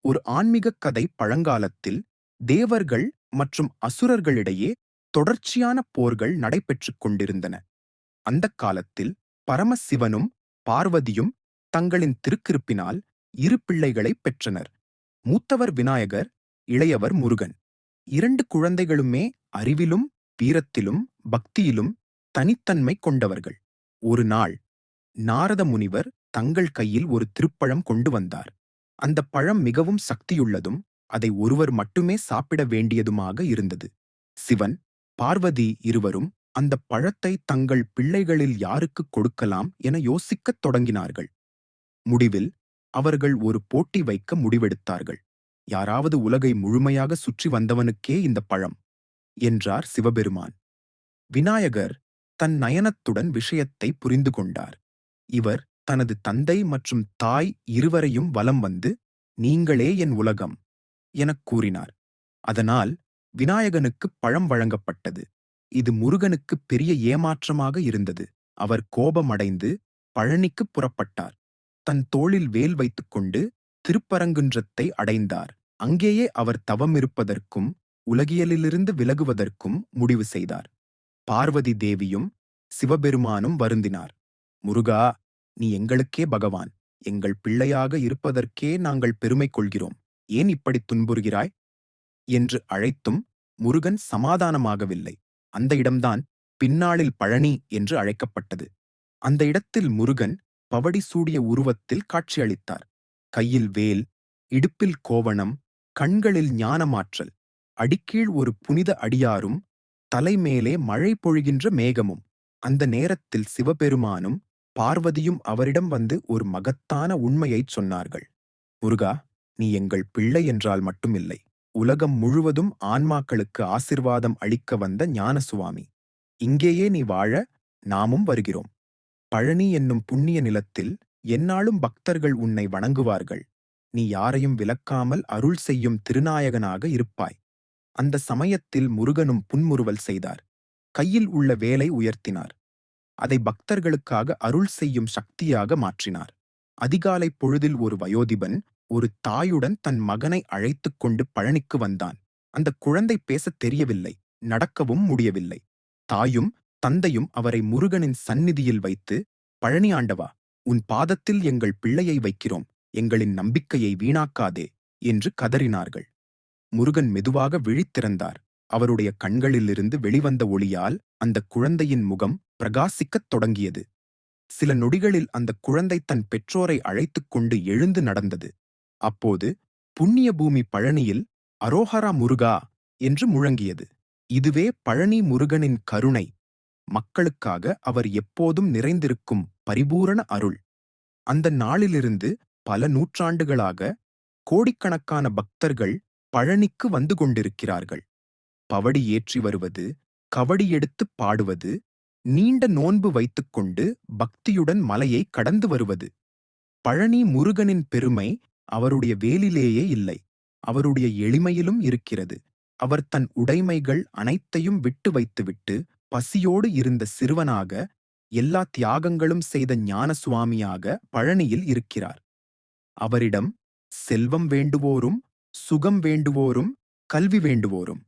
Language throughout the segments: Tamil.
ஒரு ஆன்மீகக் கதை பழங்காலத்தில் தேவர்கள் மற்றும் அசுரர்களிடையே தொடர்ச்சியான போர்கள் நடைபெற்றுக் கொண்டிருந்தன. அந்தக் காலத்தில் பரமசிவனும் பார்வதியும் தங்களின் திருக்கிருப்பினால் இரு பிள்ளைகளைப் பெற்றனர். மூத்தவர் விநாயகர் இளையவர் முருகன். இரண்டு குழந்தைகளுமே அறிவிலும் வீரத்திலும் பக்தியிலும் தனித்தன்மை கொண்டவர்கள். ஒரு நாள் நாரத முனிவர் தங்கள் கையில் ஒரு திருப்பழம் கொண்டு வந்தார். அந்த பழம் மிகவும் சக்தியுள்ளதும் அதை ஒருவர் மட்டுமே சாப்பிட வேண்டியதுமாக இருந்தது. சிவன் பார்வதி இருவரும் அந்த பழத்தை தங்கள் பிள்ளைகளில் யாருக்கு கொடுக்கலாம் என யோசிக்கத் தொடங்கினார்கள். முடிவில் அவர்கள் ஒரு போட்டி வைக்க முடிவெடுத்தார்கள். யாராவது உலகை முழுமையாக சுற்றி வந்தவனுக்கே இந்த பழம் என்றார் சிவபெருமான். விநாயகர் தன் நயனத்துடன் விஷயத்தை புரிந்து கொண்டார். இவர் தனது தந்தை மற்றும் தாய் இருவரையும் வலம் வந்து நீங்களே என் உலகம் எனக் கூறினார். அதனால் விநாயகனுக்கு பழம் வழங்கப்பட்டது. இது முருகனுக்கு பெரிய ஏமாற்றமாக இருந்தது. அவர் கோபமடைந்து பழனிக்குப் புறப்பட்டார். தன் தோளில் வேல் வைத்துக்கொண்டு திருப்பரங்குன்றத்தை அடைந்தார். அங்கேயே அவர் தவமிருப்பதற்கும் உலகியலிலிருந்து விலகுவதற்கும் முடிவு செய்தார். பார்வதி தேவியும் சிவபெருமானும் வருந்தினார். முருகா நீ எங்களுக்கே பகவான். எங்கள் பிள்ளையாக இருப்பதற்கே நாங்கள் பெருமை கொள்கிறோம் ஏன் இப்படி துன்புறுகிறாய்? என்று அழைத்தும் முருகன் சமாதானமாகவில்லை. அந்த இடம்தான் பின்னாளில் பழனி என்று அழைக்கப்பட்டது. அந்த இடத்தில் முருகன் பவடி சூடிய உருவத்தில் காட்சியளித்தார். கையில் வேல் இடுப்பில் கோவணம் கண்களில் ஞானமாற்றல் அடிக்கீழ் ஒரு புனித அடியாரும் தலைமேலே மழை பொழிகின்ற மேகமும் அந்த நேரத்தில் சிவபெருமானும் பார்வதியும் அவரிடம் வந்து ஒரு மகத்தான உண்மையைச் சொன்னார்கள். முருகா நீ எங்கள் பிள்ளை என்றால் மட்டுமில்லை உலகம் முழுவதும் ஆன்மாக்களுக்கு ஆசிர்வாதம் அளிக்க வந்த ஞானசுவாமி. இங்கேயே நீ வாழ நாமும் வருகிறோம். பழனி என்னும் புண்ணிய நிலத்தில் என்னாலும் பக்தர்கள் உன்னை வணங்குவார்கள். நீ யாரையும் விலக்காமல் அருள் செய்யும் திருநாயகனாக இருப்பாய். அந்த சமயத்தில் முருகனும் புன்முறுவல் செய்தார். கையில் உள்ள வேலை உயர்த்தினார். அதை பக்தர்களுக்காக அருள் செய்யும் சக்தியாக மாற்றினார். அதிகாலை பொழுதில் ஒரு வயோதிபன் ஒரு தாயுடன் தன் மகனை அழைத்துக் கொண்டு பழனிக்கு வந்தான். அந்த குழந்தை பேசத் தெரியவில்லை நடக்கவும் முடியவில்லை. தாயும் தந்தையும் அவரை முருகனின் சந்நிதியில் வைத்து பழனி ஆண்டவா உன் பாதத்தில் எங்கள் பிள்ளையை வைக்கிறோம் எங்களின் நம்பிக்கையை வீணாக்காதே என்று கதறினார்கள். முருகன் மெதுவாக விழித்திறந்தார். அவருடைய கண்களிலிருந்து வெளிவந்த ஒளியால் அந்த குழந்தையின் முகம் பிரகாசிக்கத் தொடங்கியது. சில நொடிகளில் அந்த குழந்தை தன் பெற்றோரை அழைத்துக் கொண்டு எழுந்து நடந்தது. அப்போது புண்ணிய பூமி பழனியில் அரோஹரா முருகா என்று முழங்கியது. இதுவே பழனி முருகனின் கருணை. மக்களுக்காக அவர் எப்போதும் நிறைந்திருக்கும் பரிபூரண அருள். அந்த நாளிலிருந்து பல நூற்றாண்டுகளாக கோடிக்கணக்கான பக்தர்கள் பழனிக்கு வந்து கொண்டிருக்கிறார்கள். பவடி ஏற்றி வருவது கவடி எடுத்துப் பாடுவது நீண்ட நோன்பு வைத்துக்கொண்டு பக்தியுடன் மலையை கடந்து வருவது. பழனி முருகனின் பெருமை அவருடைய வேலிலேயே இல்லை. அவருடைய எளிமையிலும் இருக்கிறது. அவர் தன் உடைமைகள் அனைத்தையும் விட்டு வைத்துவிட்டு பசியோடு இருந்த சிறுவனாக எல்லா தியாகங்களும் செய்த ஞான சுவாமியாக பழனியில் இருக்கிறார். அவரிடம் செல்வம் வேண்டுவோரும் சுகம் வேண்டுவோரும் கல்வி வேண்டுவோரும்.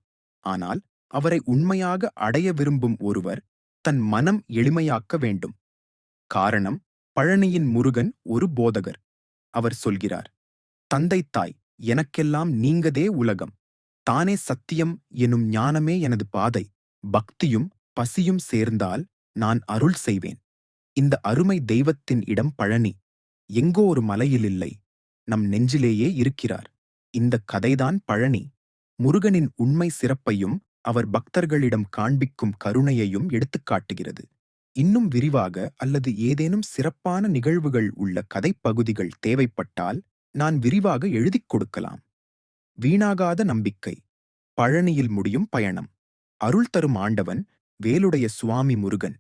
ஆனால் அவரை உண்மையாக அடைய விரும்பும் ஒருவர் தன் மனம் எளிமையாக்க வேண்டும். காரணம் பழனியின் முருகன் ஒரு போதகர். அவர் சொல்கிறார் தந்தை தாய் எனக்கெல்லாம் நீங்கதே உலகம். தானே சத்தியம் எனும் ஞானமே எனது பாதை. பக்தியும் பசியும் சேர்ந்தால் நான் அருள் செய்வேன். இந்த அருமை தெய்வத்தின் இடம் பழனி. எங்கோ ஒரு மலையில் இல்லை. நம் நெஞ்சிலேயே இருக்கிறார். இந்த கதைதான் பழனி. முருகனின் உண்மை சிறப்பையும் அவர் பக்தர்களிடம் காண்பிக்கும் கருணையையும் எடுத்துக்காட்டுகிறது இன்னும் விரிவாக அல்லது ஏதேனும் சிறப்பான நிகழ்வுகள் உள்ள கதைப்பகுதிகள் தேவைப்பட்டால் நான் விரிவாக எழுதிக் கொடுக்கலாம். வீணாகாத நம்பிக்கை பழனியில் முடியும் பயணம் அருள் தரும் ஆண்டவன் வேலுடைய சுவாமி முருகன்